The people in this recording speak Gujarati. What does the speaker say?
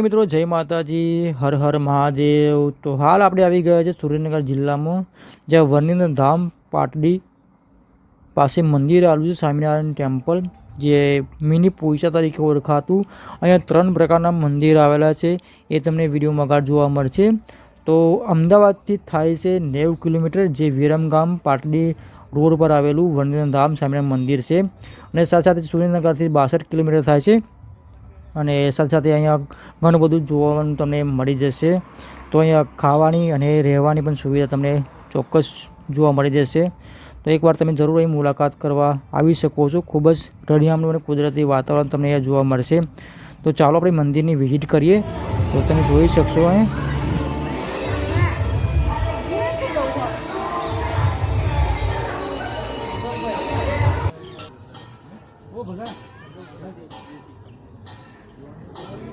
મિત્રો, જય માતાજી, હર હર મહાદેવ. તો હાલ આપણે આવી ગયા છે સુરેન્દ્રનગર જિલ્લામાં, જ્યાં વર્ણિંદ ધામ પાટડી પાસે મંદિર આવેલું છે, સ્વામિનારાયણ ટેમ્પલ, જે મિની પોઈચા તરીકે ઓળખાતું. અહીંયા ત્રણ પ્રકારના મંદિર આવેલા છે, એ તમને વિડીયોમાં આગળ જોવા મળશે. તો અમદાવાદથી થાય છે નેવું કિલોમીટર, જે વિરમગામ પાટડી રોડ પર આવેલું વર્ણિંદ ધામ સ્વામિનારાયણ મંદિર છે. અને સાથે સાથે સુરેન્દ્રનગરથી બાસઠ કિલોમીટર થાય છે. અને સાથે સાથે અહીંયા ઘણું બધું જોવાનું તમને મળી જશે. તો અહીંયા ખાવાની અને રહેવાની પણ સુવિધા તમને ચોક્કસ જોવા મળી જશે. તો એકવાર તમે જરૂર અહીં મુલાકાત કરવા આવી શકો છો. ખૂબ જ રળિયામણું અને કુદરતી વાતાવરણ તમને અહીંયા જોવા મળશે. તો ચાલો આપણે મંદિરની વિઝિટ કરીએ. તો તમે જોઈ શકશો અહીં.